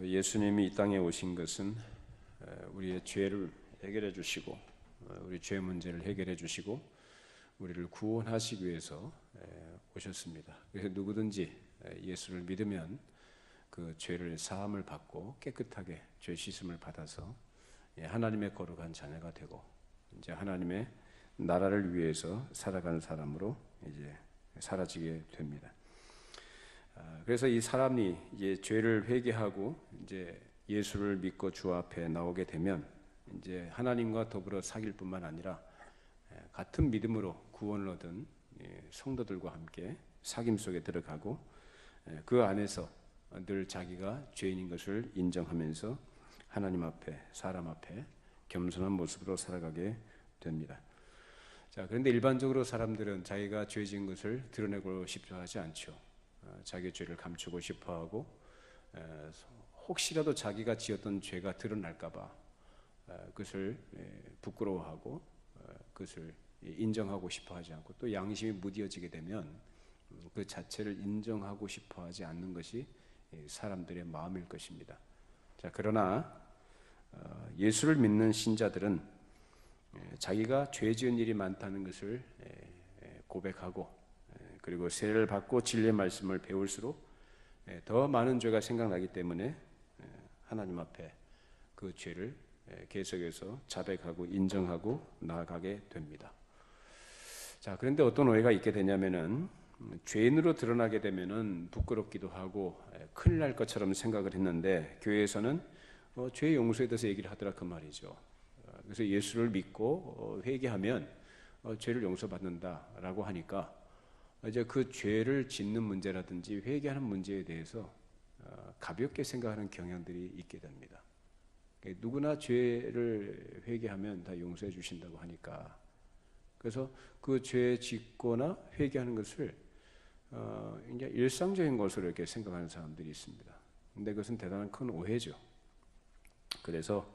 예수님이 이 땅에 오신 것은 우리의 죄를 해결해 주시고 우리 죄 문제를 해결해 주시고 우리를 구원하시기 위해서 오셨습니다. 그래서 누구든지 예수를 믿으면 그 죄를 사함을 받고 깨끗하게 죄 씻음을 받아서 예, 하나님의 거룩한 자녀가 되고 이제 하나님의 나라를 위해서 살아가는 사람으로 이제 사라지게 됩니다. 아, 그래서 이 사람이 이제 죄를 회개하고 이제 예수를 믿고 주 앞에 나오게 되면 이제 하나님과 더불어 사귈 뿐만 아니라 같은 믿음으로 구원을 얻은 성도들과 함께 사귐 속에 들어가고 그 안에서 늘 자기가 죄인인 것을 인정하면서 하나님 앞에 사람 앞에 겸손한 모습으로 살아가게 됩니다. 자, 그런데 일반적으로 사람들은 자기가 죄 지은 것을 드러내고 싶어 하지 않죠. 어, 자기의 죄를 감추고 싶어 하고 혹시라도 자기가 지었던 죄가 드러날까봐 그것을 부끄러워하고 어, 그것을 인정하고 싶어 하지 않고 또 양심이 무뎌지게 되면 음, 그 자체를 인정하고 싶어 하지 않는 것이 사람들의 마음일 것입니다. 자, 그러나 어, 예수를 믿는 신자들은 자기가 죄 지은 일이 많다는 것을 고백하고 그리고 세례를 받고 진리의 말씀을 배울수록 더 많은 죄가 생각나기 때문에 하나님 앞에 그 죄를 계속해서 자백하고 인정하고 나아가게 됩니다. 자, 그런데 어떤 오해가 있게 되냐면은 음, 죄인으로 드러나게 되면은 부끄럽기도 하고 큰일 날 것처럼 생각을 했는데 교회에서는 어, 죄 용서에 대해서 얘기를 하더라 그 말이죠. 어, 그래서 예수를 믿고 어, 회개하면 어, 죄를 용서받는다라고 하니까 이제 그 죄를 짓는 문제라든지 회개하는 문제에 대해서 어, 가볍게 생각하는 경향들이 있게 됩니다. 누구나 죄를 회개하면 다 용서해 주신다고 하니까 그래서 그 죄 짓거나 회개하는 것을 어, 이제 일상적인 것으로 이렇게 생각하는 사람들이 있습니다. 근데 그것은 대단한 큰 오해죠. 그래서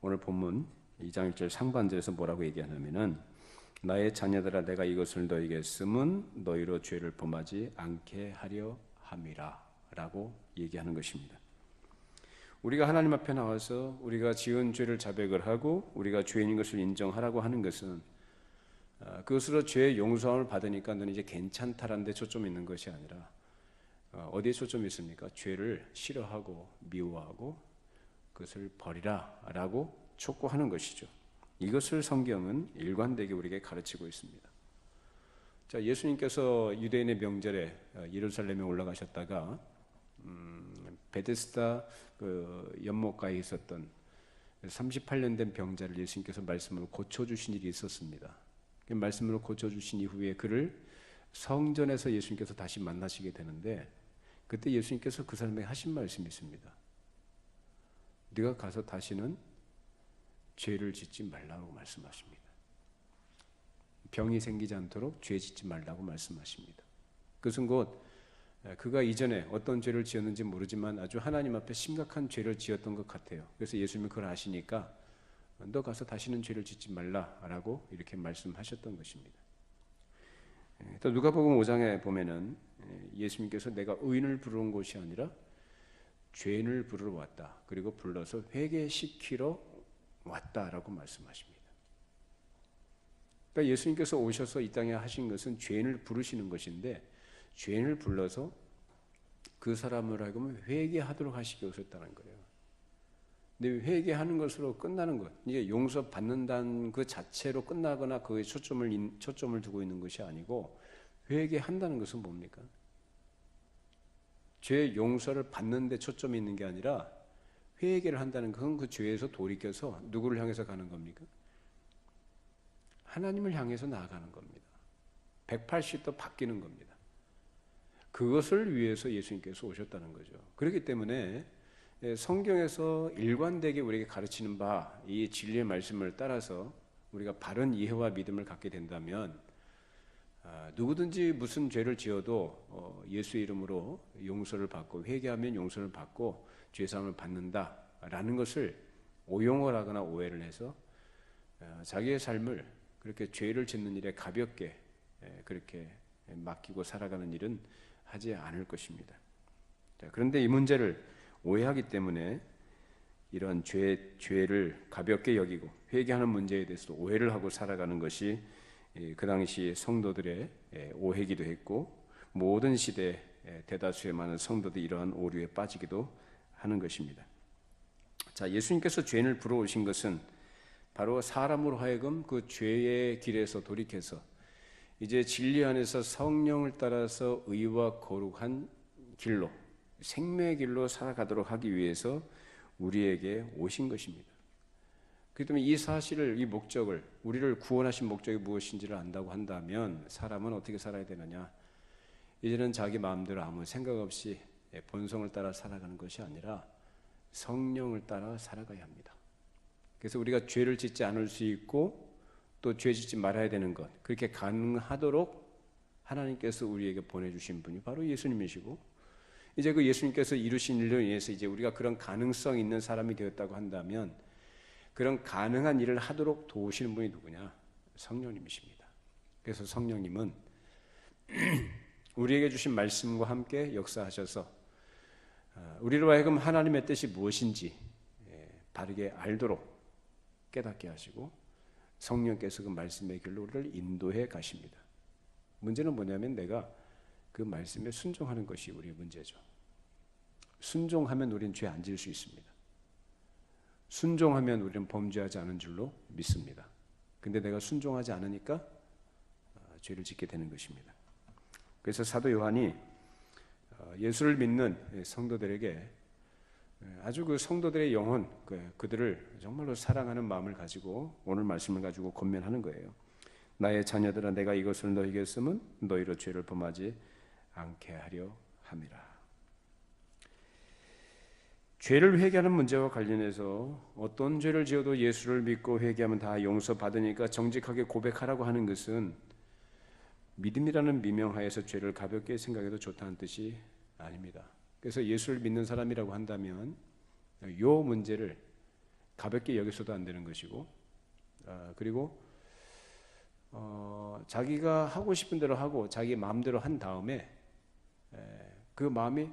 오늘 본문 2장 1절 상반절에서 뭐라고 얘기하냐면은 나의 자녀들아 내가 이것을 너에게 쓰면 너희로 죄를 범하지 않게 하려 함이라라고 얘기하는 것입니다. 우리가 하나님 앞에 나와서 우리가 지은 죄를 자백을 하고 우리가 죄인인 것을 인정하라고 하는 것은 아, 그것으로 죄의 용서함을 받으니까 너는 이제 괜찮다라는 데 초점이 있는 것이 아니라 어, 어디에 초점이 있습니까? 죄를 싫어하고 미워하고 그것을 버리라라고 촉구하는 것이죠. 이것을 성경은 일관되게 우리에게 가르치고 있습니다. 자, 예수님께서 유대인의 명절에 어, 예루살렘에 올라가셨다가 음, 베데스다 그 연못가에 있었던 38년 된 병자를 예수님께서 말씀으로 고쳐 주신 일이 있었습니다. 그 말씀으로 고쳐 주신 이후에 그를 성전에서 예수님께서 다시 만나시게 되는데 그때 예수님께서 그 사람에게 하신 말씀이 있습니다. 네가 가서 다시는 죄를 짓지 말라고 말씀하십니다. 병이 생기지 않도록 죄 짓지 말라고 말씀하십니다. 그것은 곧 그가 이전에 어떤 죄를 지었는지 모르지만 아주 하나님 앞에 심각한 죄를 지었던 것 같아요. 그래서 예수님이 그걸 아시니까 너 가서 다시는 죄를 짓지 말라라고 이렇게 말씀하셨던 것입니다. 또 누가복음 5장에 보면은 예수님께서 내가 의인을 부르는 곳이 아니라 죄인을 부르러 왔다. 그리고 불러서 회개시키러 왔다라고 말씀하십니다. 그러니까 예수님께서 오셔서 이 땅에 하신 것은 죄인을 부르시는 것인데 죄인을 불러서 그 사람을 하여금 회개하도록 하시기 오셨다는 거예요. 근데 회개하는 것으로 끝나는 것, 이게 용서 받는다는 그 자체로 끝나거나 그에 초점을 초점을 두고 있는 것이 아니고 회개한다는 것은 뭡니까? 죄 용서를 받는데 초점이 있는 게 아니라 회개를 한다는 것은 그 죄에서 돌이켜서 누구를 향해서 가는 겁니까? 하나님을 향해서 나아가는 겁니다. 180도 바뀌는 겁니다. 그것을 위해서 예수님께서 오셨다는 거죠. 그렇기 때문에 성경에서 일관되게 우리에게 가르치는 바 이 진리의 말씀을 따라서 우리가 바른 이해와 믿음을 갖게 된다면 아, 누구든지 무슨 죄를 지어도 어, 예수 이름으로 용서를 받고 회개하면 용서를 받고 죄사함을 받는다라는 것을 오용을 하거나 오해를 해서 어, 자기의 삶을 그렇게 죄를 짓는 일에 가볍게 그렇게 맡기고 살아가는 일은 하지 않을 것입니다. 그런데 이 문제를 오해하기 때문에 이런 죄 죄를 가볍게 여기고 회개하는 문제에 대해서 오해를 하고 살아가는 것이 예, 그 당시 성도들의 예, 오해기도 했고 모든 시대 예, 대다수의 많은 성도들이 이러한 오류에 빠지기도 하는 것입니다. 자, 예수님께서 죄인을 불어오신 것은 바로 사람으로 하여금 그 죄의 길에서 돌이켜서 이제 진리 안에서 성령을 따라서 의와 거룩한 길로 생명의 길로 살아가도록 하기 위해서 우리에게 오신 것입니다. 그렇기 때문에 이 사실을 이 목적을 우리를 구원하신 목적이 무엇인지를 안다고 한다면 사람은 어떻게 살아야 되느냐? 이제는 자기 마음대로 아무 생각 없이 본성을 따라 살아가는 것이 아니라 성령을 따라 살아가야 합니다. 그래서 우리가 죄를 짓지 않을 수 있고 또 죄 짓지 말아야 되는 것 그렇게 가능하도록 하나님께서 우리에게 보내주신 분이 바로 예수님이시고 이제 그 예수님께서 이루신 일로 인해서 이제 우리가 그런 가능성 있는 사람이 되었다고 한다면 그런 가능한 일을 하도록 도우시는 분이 누구냐? 성령님이십니다. 그래서 성령님은 우리에게 주신 말씀과 함께 역사하셔서 어, 우리로 하여금 하나님의 뜻이 무엇인지 예, 바르게 알도록 깨닫게 하시고 성령께서 그 말씀의 길로 우리를 인도해 가십니다. 문제는 뭐냐면 내가 그 말씀에 순종하는 것이 우리의 문제죠. 순종하면 우리는 죄 안 지을 수 있습니다. 순종하면 우리는 범죄하지 않은 줄로 믿습니다. 근데 내가 순종하지 않으니까 어, 죄를 짓게 되는 것입니다. 그래서 사도 요한이 어, 예수를 믿는 성도들에게 아주 그 성도들의 영혼, 그, 그들을 정말로 사랑하는 마음을 가지고 오늘 말씀을 가지고 권면하는 거예요. 나의 자녀들아 내가 이것을 너희에게 쓰면 너희로 죄를 범하지 않게 하려 함이라. 죄를 회개하는 문제와 관련해서 어떤 죄를 지어도 예수를 믿고 회개하면 다 용서받으니까 정직하게 고백하라고 하는 것은 믿음이라는 미명하에서 죄를 가볍게 생각해도 좋다는 뜻이 아닙니다. 그래서 예수를 믿는 사람이라고 한다면 이 문제를 가볍게 여기서도 안 되는 것이고 아, 그리고 어, 자기가 하고 싶은 대로 하고 자기 마음대로 한 다음에 에, 그 마음이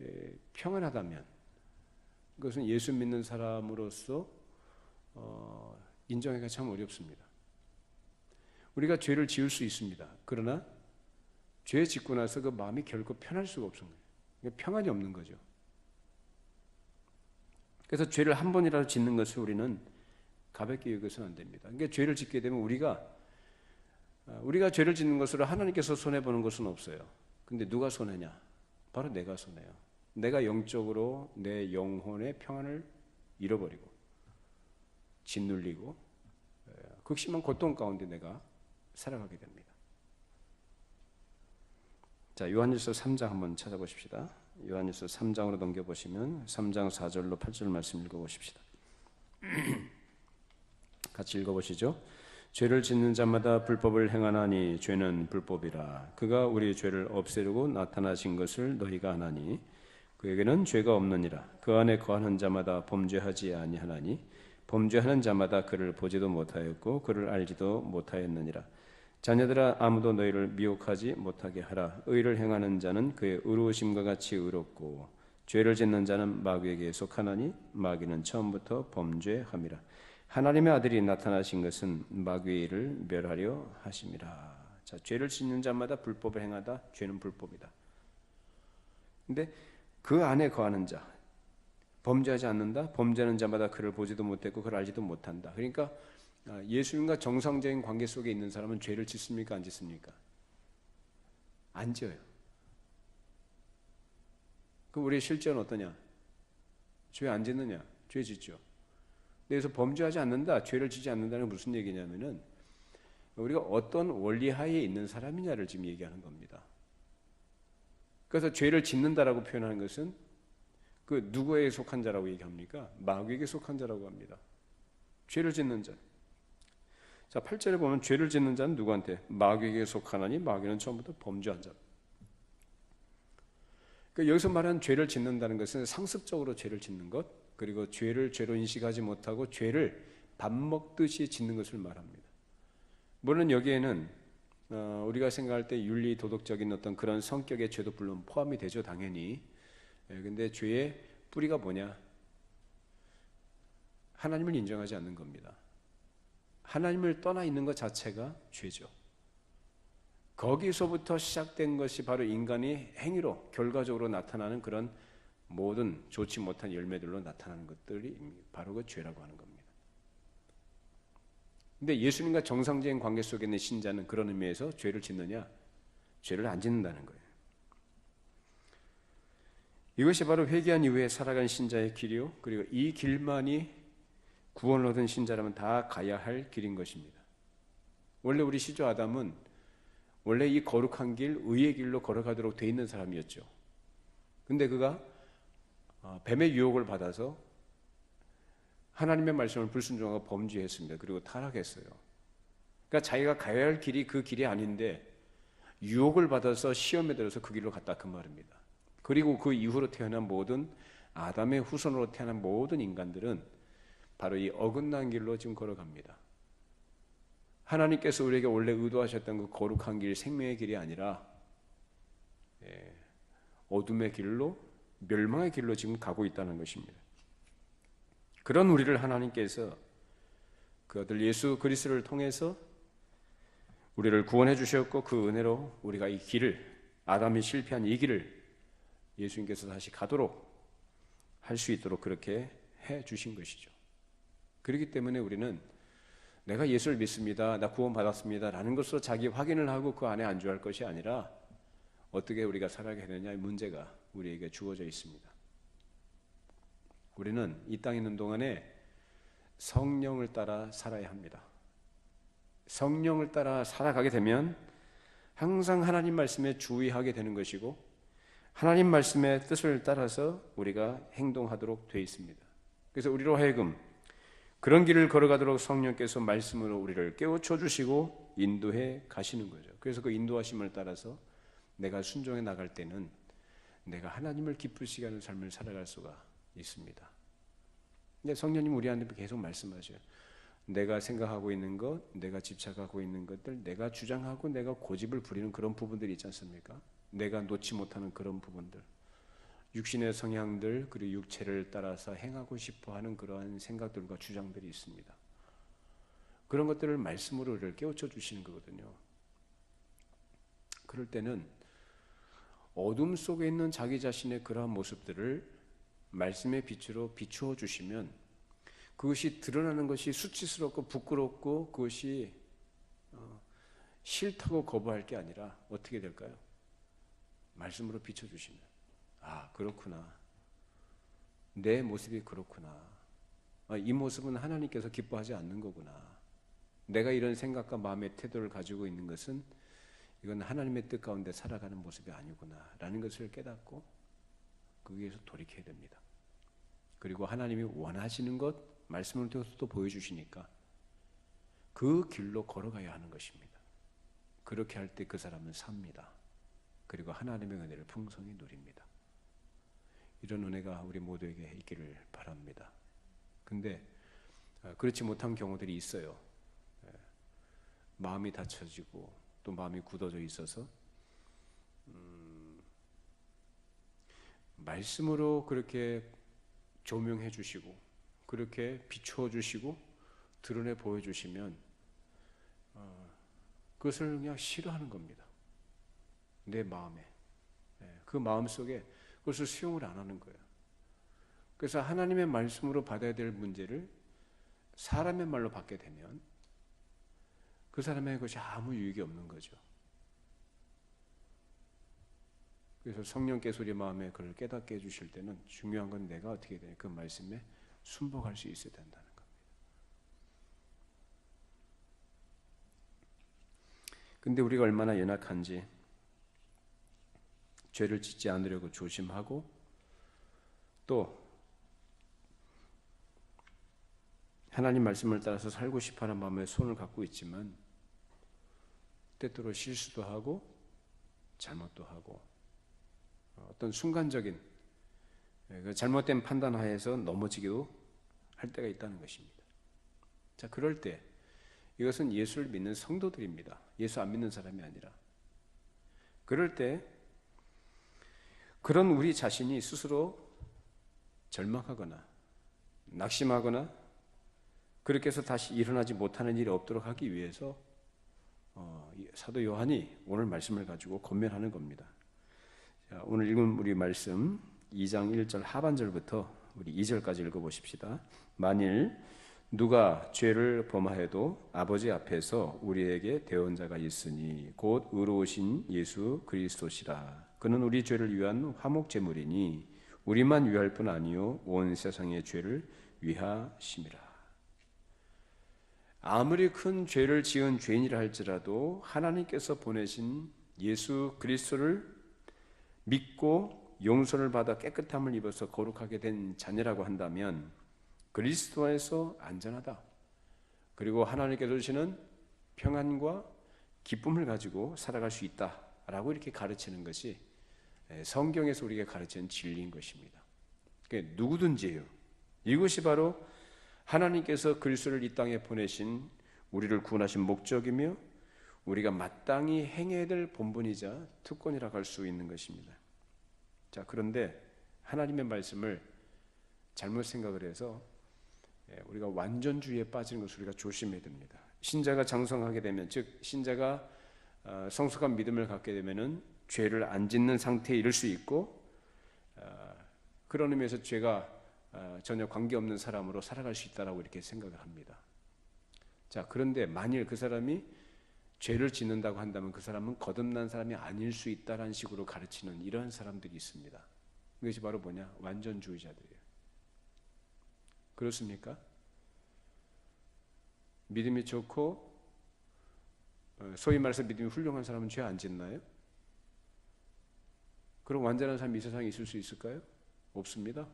에, 평안하다면 그것은 예수 믿는 사람으로서 어, 인정하기가 참 어렵습니다. 우리가 죄를 지을 수 있습니다. 그러나 죄 짓고 나서 그 마음이 결코 편할 수가 없습니다. 평안이 없는 거죠. 그래서 죄를 한 번이라도 짓는 것을 우리는 가볍게 여겨서는 안 됩니다. 그러니까 죄를 짓게 되면 우리가 어, 우리가 죄를 짓는 것으로 하나님께서 손해 보는 것은 없어요. 근데 누가 손해냐? 바로 내가 손해요. 내가 영적으로 내 영혼의 평안을 잃어버리고 짓눌리고 극심한 고통 가운데 내가 살아가게 됩니다. 자, 요한일서 3장 한번 찾아보십시다. 요한일서 3장으로 넘겨 보시면 3장 4절로 8절 말씀 읽어 보십시다. 같이 읽어 보시죠. 죄를 짓는 자마다 불법을 행하나니 죄는 불법이라 그가 우리 죄를 없애려고 나타나신 것을 너희가 아나니 그에게는 죄가 없느니라 그 안에 거하는 자마다 범죄하지 아니하나니 범죄하는 자마다 그를 보지도 못하였고 그를 알지도 못하였느니라 자녀들아 아무도 너희를 미혹하지 못하게 하라. 의를 행하는 자는 그의 의로우심과 같이 의롭고 죄를 짓는 자는 마귀에게 속하나니 마귀는 처음부터 범죄함이라. 하나님의 아들이 나타나신 것은 마귀의 일을 멸하려 하심이라. 자 죄를 짓는 자마다 불법을 행하다. 죄는 불법이다. 근데 그 안에 거하는 자, 범죄하지 않는다. 범죄하는 자마다 그를 보지도 못했고 그를 알지도 못한다. 그러니까 아, 예수님과 정상적인 관계 속에 있는 사람은 죄를 짓습니까? 안 짓습니까? 안 지어요. 그럼 우리의 실제는 어떠냐? 죄 안 짓느냐? 죄 짓죠. 그래서 범죄하지 않는다, 죄를 짓지 않는다는 무슨 얘기냐면은 우리가 어떤 원리 하에 있는 사람이냐를 지금 얘기하는 겁니다. 그래서 죄를 짓는다라고 표현하는 것은 그 누구에게 속한 자라고 얘기합니까? 마귀에게 속한 자라고 합니다. 죄를 짓는 자. 자, 8절에 보면 죄를 짓는 자는 누구한테? 마귀에게 속하나니 마귀는 처음부터 범죄한 자. 그러니까 여기서 말하는 죄를 짓는다는 것은 상습적으로 죄를 짓는 것, 그리고 죄를 죄로 인식하지 못하고 죄를 밥 먹듯이 짓는 것을 말합니다. 물론 여기에는 어, 우리가 생각할 때 윤리 도덕적인 어떤 그런 성격의 죄도 물론 포함이 되죠 당연히. 예, 근데 죄의 뿌리가 뭐냐? 하나님을 인정하지 않는 겁니다. 하나님을 떠나 있는 것 자체가 죄죠. 거기서부터 시작된 것이 바로 인간이 행위로 결과적으로 나타나는 그런 모든 좋지 못한 열매들로 나타나는 것들이 바로 그 죄라고 하는 겁니다. 근데 예수님과 정상적인 관계 속에 있는 신자는 그런 의미에서 죄를 짓느냐? 죄를 안 짓는다는 거예요. 이것이 바로 회개한 이후에 살아간 신자의 길이요. 그리고 이 길만이 구원을 얻은 신자라면 다 가야 할 길인 것입니다. 원래 우리 시조 아담은 원래 이 거룩한 길, 의의 길로 걸어가도록 돼 있는 사람이었죠. 근데 그가 어, 뱀의 유혹을 받아서 하나님의 말씀을 불순종하고 범죄했습니다. 그리고 타락했어요. 그러니까 자기가 가야 할 길이 그 길이 아닌데 유혹을 받아서 시험에 들어서 그 길로 갔다 그 말입니다. 그리고 그 이후로 태어난 모든 아담의 후손으로 태어난 모든 인간들은 바로 이 어긋난 길로 지금 걸어갑니다. 하나님께서 우리에게 원래 의도하셨던 그 거룩한 길, 생명의 길이 아니라 예, 어둠의 길로 멸망의 길로 지금 가고 있다는 것입니다. 그런 우리를 하나님께서 그 아들 예수 그리스도를 통해서 우리를 구원해 주셨고 그 은혜로 우리가 이 길을 아담이 실패한 이 길을 예수님께서 다시 가도록 할 수 있도록 그렇게 해 주신 것이죠. 그렇기 때문에 우리는 내가 예수를 믿습니다. 나 구원 받았습니다. 라는 것으로 자기 확인을 하고 그 안에 안주할 것이 아니라 어떻게 우리가 살아가야 되느냐의 문제가 우리에게 주어져 있습니다. 우리는 이 땅에 있는 동안에 성령을 따라 살아야 합니다. 성령을 따라 살아가게 되면 항상 하나님 말씀에 주의하게 되는 것이고 하나님 말씀의 뜻을 따라서 우리가 행동하도록 되어 있습니다. 그래서 우리로 하여금 그런 길을 걸어가도록 성령께서 말씀으로 우리를 깨우쳐 주시고 인도해 가시는 거죠. 그래서 그 인도하심을 따라서 내가 순종해 나갈 때는 내가 하나님을 기쁘시게 하는 삶을 살아갈 수가 있습니다. 근데 성령님 우리한테 계속 말씀하셔요. 내가 생각하고 있는 것, 내가 집착하고 있는 것들, 내가 주장하고 내가 고집을 부리는 그런 부분들이 있지 않습니까? 내가 놓지 못하는 그런 부분들. 육신의 성향들 그리고 육체를 따라서 행하고 싶어 하는 그러한 생각들과 주장들이 있습니다. 그런 것들을 말씀으로 를 깨우쳐 주시는 거거든요. 그럴 때는 어둠 속에 있는 자기 자신의 그러한 모습들을 말씀의 빛으로 비추어 주시면 그것이 드러나는 것이 수치스럽고 부끄럽고 그것이 어, 싫다고 거부할 게 아니라 어떻게 될까요? 말씀으로 비춰 주시면 아 그렇구나 내 모습이 그렇구나 아, 이 모습은 하나님께서 기뻐하지 않는 거구나 내가 이런 생각과 마음의 태도를 가지고 있는 것은 이건 하나님의 뜻 가운데 살아가는 모습이 아니구나 라는 것을 깨닫고 거기에서 돌이켜야 됩니다. 그리고 하나님이 원하시는 것 말씀을 통해서 또 보여주시니까 그 길로 걸어가야 하는 것입니다. 그렇게 할 때 그 사람은 삽니다. 그리고 하나님의 은혜를 풍성히 누립니다. 이런 은혜가 우리 모두에게 있기를 바랍니다. 근데 어, 그렇지 못한 경우들이 있어요. 예. 마음이 다쳐지고 또 마음이 굳어져 있어서 음, 말씀으로 그렇게 조명해 주시고 그렇게 비추어 주시고 드러내 보여 주시면 어, 그것을 그냥 싫어하는 겁니다. 내 마음에 예, 그 마음 속에 그것을 수용을 안 하는 거예요. 그래서 하나님의 말씀으로 받아야 될 문제를 사람의 말로 받게 되면 그 사람의 것이 아무 유익이 없는 거죠. 그래서 성령께서 우리 마음에 그를 깨닫게 해주실 때는 중요한 건 내가 어떻게 되냐 그 말씀에 순복할 수 있어야 된다는 겁니다. 근데 우리가 얼마나 연약한지 죄를 짓지 않으려고 조심하고 또 하나님 말씀을 따라서 살고 싶어하는 마음에 손을 갖고 있지만 때때로 실수도 하고 잘못도 하고 어떤 순간적인 그 잘못된 판단하에서 넘어지기도 할 때가 있다는 것입니다. 자, 그럴 때 이것은 예수를 믿는 성도들입니다. 예수 안 믿는 사람이 아니라. 그럴 때 그런 우리 자신이 스스로 절망하거나 낙심하거나 그렇게 해서 다시 일어나지 못하는 일이 없도록 하기 위해서 어, 사도 요한이 오늘 말씀을 가지고 권면하는 겁니다. 자, 오늘 읽은 우리 말씀 2장 1절 하반절부터 우리 2절까지 읽어보십시다. 만일 누가 죄를 범하여도 아버지 앞에서 우리에게 대원자가 있으니 곧 의로우신 예수 그리스도시라. 그는 우리 죄를 위한 화목 제물이니 우리만 위할 뿐 아니요 온 세상의 죄를 위하심이라. 아무리 큰 죄를 지은 죄인이라 할지라도 하나님께서 보내신 예수 그리스도를 믿고 용서를 받아 깨끗함을 입어서 거룩하게 된 자녀라고 한다면 그리스도 안에서 안전하다. 그리고 하나님께서 주시는 평안과 기쁨을 가지고 살아갈 수 있다라고 이렇게 가르치는 것이 성경에서 우리가 가르치는 진리인 것입니다. 누구든지요. 이것이 바로 하나님께서 그리스도를 이 땅에 보내신 우리를 구원하신 목적이며 우리가 마땅히 행해야 될 본분이자 특권이라고 할 수 있는 것입니다. 자, 그런데 하나님의 말씀을 잘못 생각을 해서 예, 우리가 완전주의에 빠지는 것을 우리가 조심해야 됩니다. 신자가 장성하게 되면 즉 신자가 어, 성숙한 믿음을 갖게 되면은 죄를 안 짓는 상태에 이를 수 있고 어, 그런 의미에서 죄가 어, 전혀 관계없는 사람으로 살아갈 수 있다라고 이렇게 생각을 합니다. 자, 그런데 만일 그 사람이 죄를 짓는다고 한다면 그 사람은 거듭난 사람이 아닐 수 있다라는 식으로 가르치는 이러한 사람들이 있습니다. 이것이 바로 뭐냐? 완전주의자들이에요. 그렇습니까? 믿음이 좋고 어, 소위 말해서 믿음이 훌륭한 사람은 죄 안 짓나요? 그럼 완전한 사람이 이 세상에 있을 수 있을까요? 없습니다.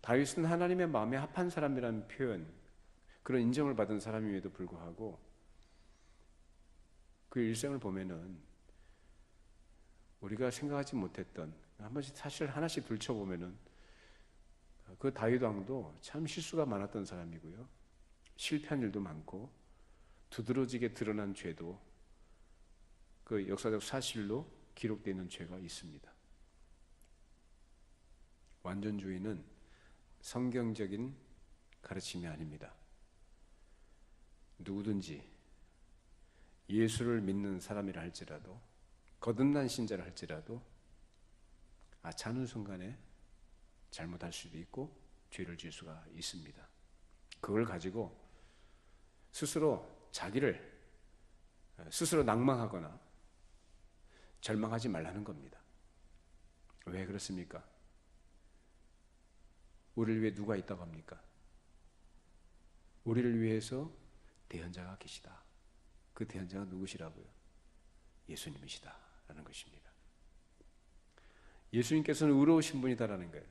다윗은 하나님의 마음에 합한 사람이라는 표현, 그런 인정을 받은 사람임에도 불구하고 그 일생을 보면은 우리가 생각하지 못했던 한 번씩 사실 하나씩 들춰보면은 그 다윗 왕도 참 실수가 많았던 사람이고요. 실패한 일도 많고 두드러지게 드러난 죄도 그 역사적 사실로 기록되어 있는 죄가 있습니다. 완전주의는 성경적인 가르침이 아닙니다. 누구든지 예수를 믿는 사람이라 할지라도 거듭난 신자라 할지라도 아차는 순간에 잘못할 수도 있고 죄를 지을 수가 있습니다. 그걸 가지고 스스로 자기를 스스로 낭망하거나 절망하지 말라는 겁니다. 왜 그렇습니까? 우리를 위해 누가 있다고 합니까? 우리를 위해서 대현자가 계시다. 그 대현자가 누구시라고요? 예수님이시다. 라는 것입니다. 예수님께서는 의로우신 분이다라는 거예요.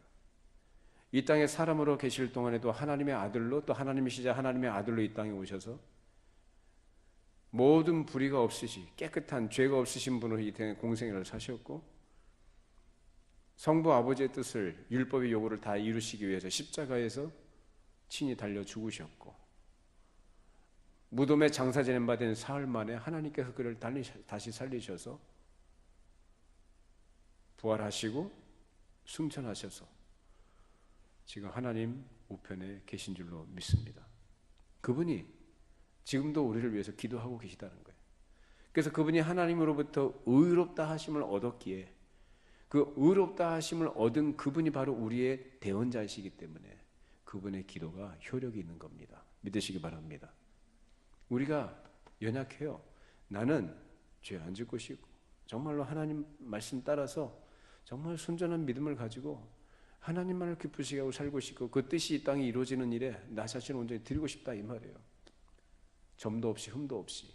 이 땅에 사람으로 계실 동안에도 하나님의 아들로 또 하나님이시자 하나님의 아들로 이 땅에 오셔서 모든 불의가 없으시 깨끗한 죄가 없으신 분으로 이 땅에 공생애를 사셨고 성부 아버지의 뜻을 율법의 요구를 다 이루시기 위해서 십자가에서 친히 달려 죽으셨고 무덤에 장사 지낸 바 된 사흘 만에 하나님께서 그를 다시 살리셔서 부활하시고 승천하셔서 지금 하나님 우편에 계신 줄로 믿습니다. 그분이 지금도 우리를 위해서 기도하고 계시다는 거예요. 그래서 그분이 하나님으로부터 의롭다 하심을 얻었기에 그 의롭다 하심을 얻은 그분이 바로 우리의 대원자이시기 때문에 그분의 기도가 효력이 있는 겁니다. 믿으시기 바랍니다. 우리가 연약해요. 나는 죄 안 짓고 싶고 정말로 하나님 말씀 따라서 정말 순전한 믿음을 가지고 하나님만을 기쁘시게 하고 살고 싶고 그 뜻이 이 땅에 이루어지는 일에 나 자신을 온전히 드리고 싶다 이 말이에요. 점도 없이 흠도 없이.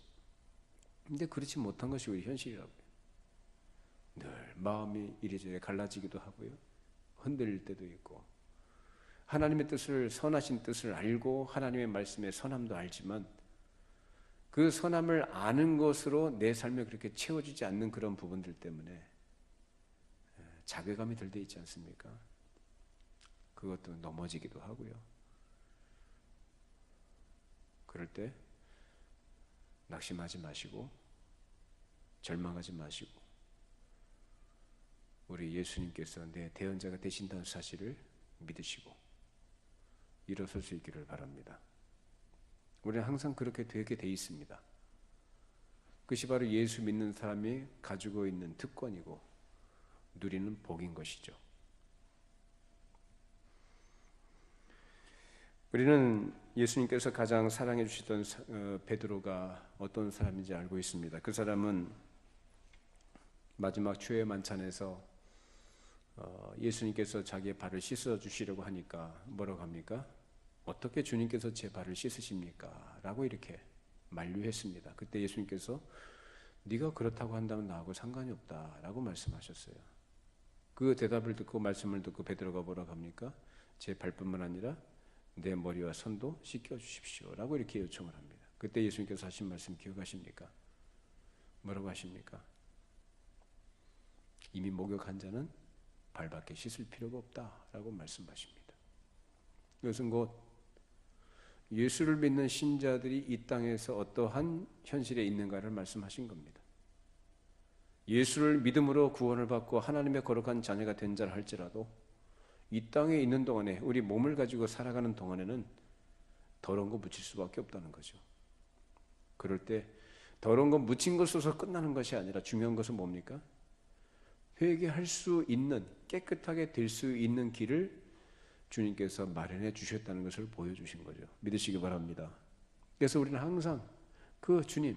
근데 그렇지 못한 것이 우리 현실이라고요. 늘 마음이 이리저리 갈라지기도 하고요. 흔들릴 때도 있고. 하나님의 뜻을 선하신 뜻을 알고 하나님의 말씀의 선함도 알지만 그 선함을 아는 것으로 내 삶에 그렇게 채워지지 않는 그런 부분들 때문에 자괴감이 들 때 있지 않습니까? 그것도 넘어지기도 하고요. 그럴 때 낙심하지 마시고 절망하지 마시고 우리 예수님께서 내 대언자가 되신다는 사실을 믿으시고 일어설 수 있기를 바랍니다. 우리는 항상 그렇게 되게 돼 있습니다. 그것이 바로 예수 믿는 사람이 가지고 있는 특권이고 누리는 복인 것이죠. 우리는 예수님께서 가장 사랑해 주시던 어, 베드로가 어떤 사람인지 알고 있습니다. 그 사람은 마지막 추회 만찬에서 어, 예수님께서 자기의 발을 씻어 주시려고 하니까 뭐라고 합니까? 어떻게 주님께서 제 발을 씻으십니까? 라고 이렇게 만류했습니다. 그때 예수님께서 네가 그렇다고 한다면 나하고 상관이 없다라고 말씀하셨어요. 그 대답을 듣고 말씀을 듣고 베드로가 뭐라고 합니까? 제 발뿐만 아니라 내 머리와 손도 씻겨 주십시오라고 이렇게 요청을 합니다. 그때 예수님께서 하신 말씀 기억하십니까? 뭐라고 하십니까? 이미 목욕한 자는 발밖에 씻을 필요가 없다라고 말씀하십니다. 이것은 곧 예수를 믿는 신자들이 이 땅에서 어떠한 현실에 있는가를 말씀하신 겁니다. 예수를 믿음으로 구원을 받고 하나님의 거룩한 자녀가 된 자를 할지라도 이 땅에 있는 동안에 우리 몸을 가지고 살아가는 동안에는 더러운 거 묻힐 수밖에 없다는 거죠. 그럴 때 더러운 거 묻힌 것으로서 끝나는 것이 아니라 중요한 것은 뭡니까? 회개할 수 있는 깨끗하게 될 수 있는 길을 주님께서 마련해 주셨다는 것을 보여주신 거죠. 믿으시기 바랍니다. 그래서 우리는 항상 그 주님,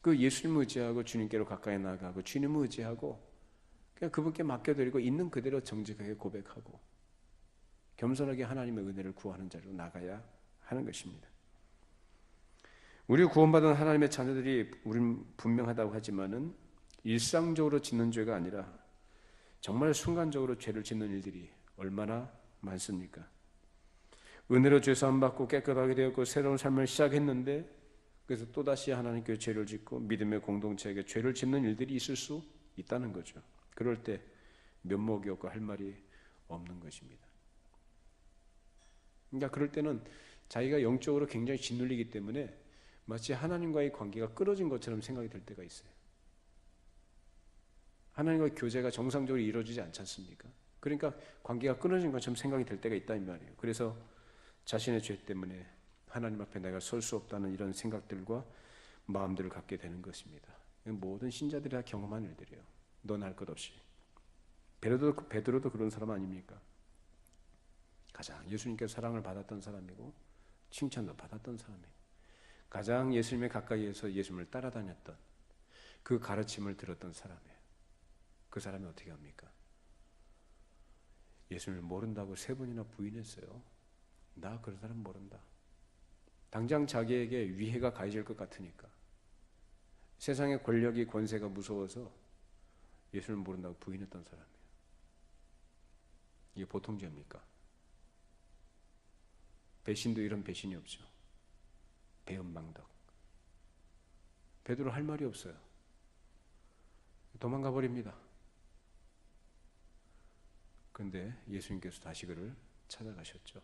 그 예수님 의지하고 주님께로 가까이 나가고 주님 의지하고 그냥 그분께 맡겨드리고 있는 그대로 정직하게 고백하고 겸손하게 하나님의 은혜를 구하는 자로 나가야 하는 것입니다. 우리 구원받은 하나님의 자녀들이 우린 분명하다고 하지만은 일상적으로 짓는 죄가 아니라 정말 순간적으로 죄를 짓는 일들이 얼마나 많습니까? 은혜로 죄 사함 받고 깨끗하게 되었고 새로운 삶을 시작했는데 그래서 또다시 하나님께 죄를 짓고 믿음의 공동체에게 죄를 짓는 일들이 있을 수 있다는 거죠. 그럴 때 면목이 없고 할 말이 없는 것입니다. 그러니까 그럴 때는 자기가 영적으로 굉장히 짓눌리기 때문에 마치 하나님과의 관계가 끊어진 것처럼 생각이 들 때가 있어요. 하나님과의 교제가 정상적으로 이루어지지 않지 않습니까? 그러니까 관계가 끊어진 것처럼 생각이 들 때가 있다 이 말이에요. 그래서 자신의 죄 때문에 하나님 앞에 내가 설 수 없다는 이런 생각들과 마음들을 갖게 되는 것입니다. 모든 신자들이 다 경험한 일들이에요. 너날 것 없이. 베드로도, 베드로도 그런 사람 아닙니까? 가장 예수님께 사랑을 받았던 사람이고 칭찬도 받았던 사람이에요. 가장 예수님에 가까이에서 예수님을 따라다녔던 그 가르침을 들었던 사람이에요. 그 사람이 어떻게 합니까? 예수님을 모른다고 세 번이나 부인했어요. 나 그런 사람 모른다. 당장 자기에게 위해가 가해질 것 같으니까. 세상의 권력이 권세가 무서워서 예수를 모른다고 부인했던 사람이에요. 이게 보통 죄입니까? 배신도 이런 배신이 없죠. 배은망덕. 베드로 할 말이 없어요. 도망가 버립니다. 그런데 예수님께서 다시 그를 찾아가셨죠.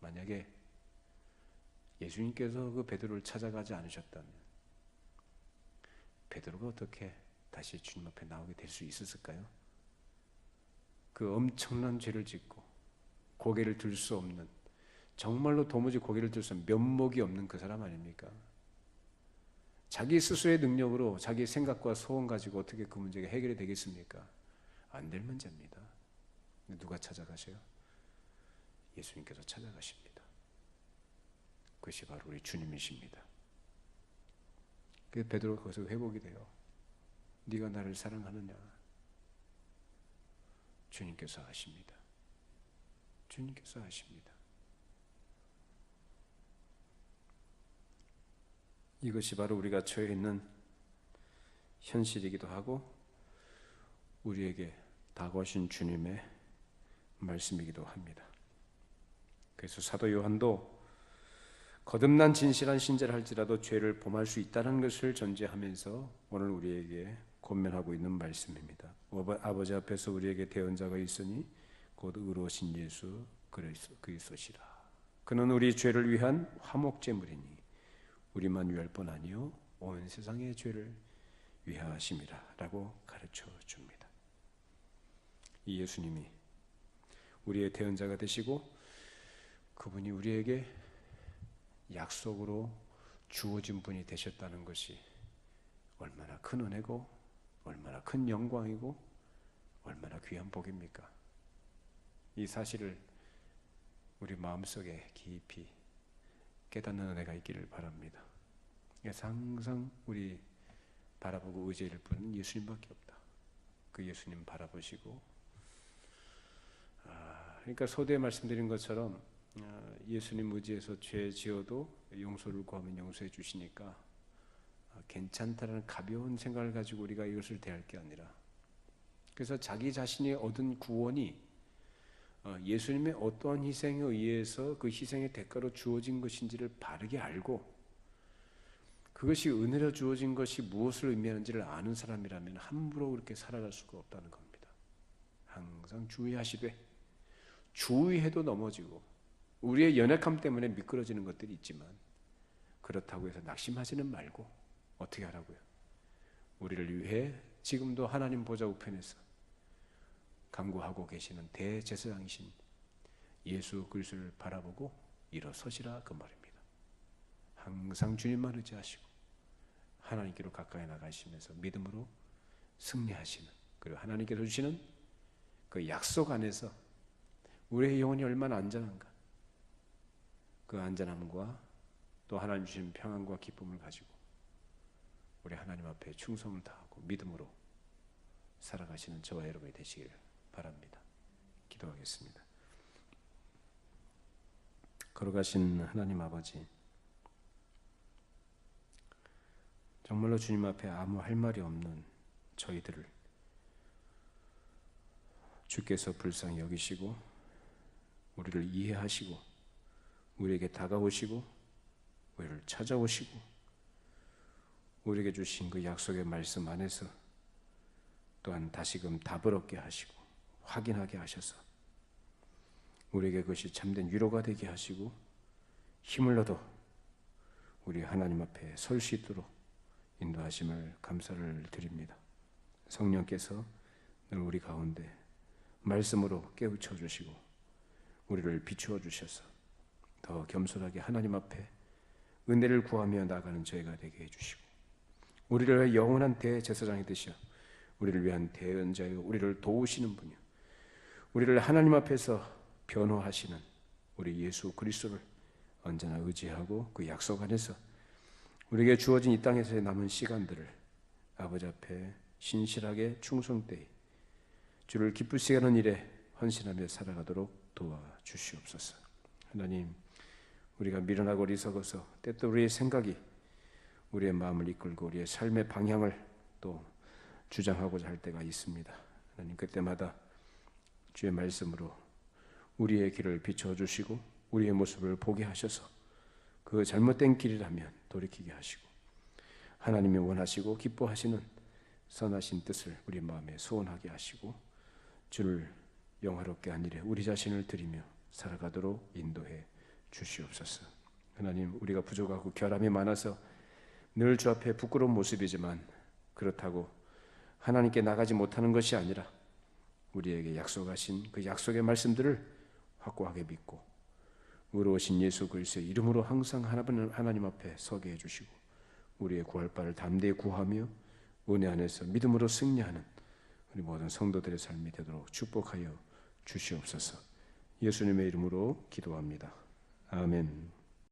만약에 예수님께서 그 베드로를 찾아가지 않으셨다면 베드로가 어떻게 다시 주님 앞에 나오게 될 수 있었을까요? 그 엄청난 죄를 짓고 고개를 들 수 없는 정말로 도무지 고개를 들 수 없는 면목이 없는 그 사람 아닙니까? 자기 스스로의 능력으로 자기 생각과 소원 가지고 어떻게 그 문제가 해결이 되겠습니까? 안 될 문제입니다. 누가 찾아가세요? 예수님께서 찾아가십니다. 그것이 바로 우리 주님이십니다. 그 베드로가 거기서 회복이 돼요. 네가 나를 사랑하느냐? 주님께서 하십니다. 주님께서 하십니다. 이것이 바로 우리가 처해 있는 현실이기도 하고 우리에게 다가오신 주님의 말씀이기도 합니다. 그래서 사도 요한도 거듭난 진실한 신자를 할지라도 죄를 범할 수 있다는 것을 전제하면서 오늘 우리에게 권면하고 있는 말씀입니다. 아버지 앞에서 우리에게 대언자가 있으니 곧 의로우신 예수 그리스도시라. 그는 우리 죄를 위한 화목제물이니 우리만 위할 뿐 아니요 온 세상의 죄를 위하심이라라고 가르쳐 줍니다. 이 예수님이 우리의 대언자가 되시고 그분이 우리에게 약속으로 주어진 분이 되셨다는 것이 얼마나 큰 은혜고 얼마나 큰 영광이고 얼마나 귀한 복입니까? 이 사실을 우리 마음속에 깊이 깨닫는 은혜가 있기를 바랍니다. 그래서 항상 우리 바라보고 의지할 분은 예수님밖에 없다. 그 예수님 바라보시고 아, 그러니까 소대에 말씀드린 것처럼 아, 예수님 의지해서 죄 지어도 용서를 구하면 용서해 주시니까 아, 괜찮다라는 가벼운 생각을 가지고 우리가 이것을 대할 게 아니라 그래서 자기 자신이 얻은 구원이 어, 예수님의 어떠한 희생에 의해서 그 희생의 대가로 주어진 것인지를 바르게 알고 그것이 은혜로 주어진 것이 무엇을 의미하는지를 아는 사람이라면 함부로 그렇게 살아갈 수가 없다는 겁니다. 항상 주의하시되 주의해도 넘어지고 우리의 연약함 때문에 미끄러지는 것들이 있지만 그렇다고 해서 낙심하지는 말고 어떻게 하라고요? 우리를 위해 지금도 하나님 보좌 우편에서 강구하고 계시는 대제사장이신 예수 그리스도를 바라보고 일어서시라 그 말입니다. 항상 주님만 의지하시고 하나님께로 가까이 나가시면서 믿음으로 승리하시는 그리고 하나님께서 주시는 그 약속 안에서 우리의 영혼이 얼마나 안전한가 그 안전함과 또 하나님 주신 평안과 기쁨을 가지고 우리 하나님 앞에 충성을 다하고 믿음으로 살아가시는 저와 여러분이 되시길 바랍니다. 기도하겠습니다. 걸어가신 하나님 아버지 정말로 주님 앞에 아무 할 말이 없는 저희들을 주께서 불쌍히 여기시고 우리를 이해하시고 우리에게 다가오시고 우리를 찾아오시고 우리에게 주신 그 약속의 말씀 안에서 또한 다시금 답을 얻게 하시고 확인하게 하셔서 우리에게 그것이 참된 위로가 되게 하시고 힘을 얻어 우리 하나님 앞에 설 수 있도록 인도하심을 감사를 드립니다. 성령께서 늘 우리 가운데 말씀으로 깨우쳐 주시고 우리를 비추어 주셔서 더 겸손하게 하나님 앞에 은혜를 구하며 나가는 저희가 되게 해주시고 우리를 영원한 대제사장이 되셔 우리를 위한 대언자요 우리를 도우시는 분이요 우리를 하나님 앞에서 변호하시는 우리 예수 그리스도를 언제나 의지하고 그 약속 안에서 우리에게 주어진 이 땅에서의 남은 시간들을 아버지 앞에 신실하게 충성되이 주를 기쁘시게 하는 일에 헌신하며 살아가도록 도와주시옵소서. 하나님, 우리가 미련하고 어리석어서 때또 우리의 생각이 우리의 마음을 이끌고 우리의 삶의 방향을 또 주장하고자 할 때가 있습니다. 하나님 그때마다 주의 말씀으로 우리의 길을 비춰 주시고 우리의 모습을 보게 하셔서 그 잘못된 길이라면 돌이키게 하시고 하나님이 원하시고 기뻐하시는 선하신 뜻을 우리 마음에 소원하게 하시고 주를 영화롭게 한 일에 우리 자신을 드리며 살아가도록 인도해 주시옵소서. 하나님 우리가 부족하고 결함이 많아서 늘 주 앞에 부끄러운 모습이지만 그렇다고 하나님께 나가지 못하는 것이 아니라 우리에게 약속하신 그 약속의 말씀들을 확고하게 믿고 의로우신 예수 그리스도의 이름으로 항상 하나님 앞에 서게 해주시고 우리의 구할 바를 담대히 구하며 은혜 안에서 믿음으로 승리하는 우리 모든 성도들의 삶이 되도록 축복하여 주시옵소서. 예수님의 이름으로 기도합니다. 아멘.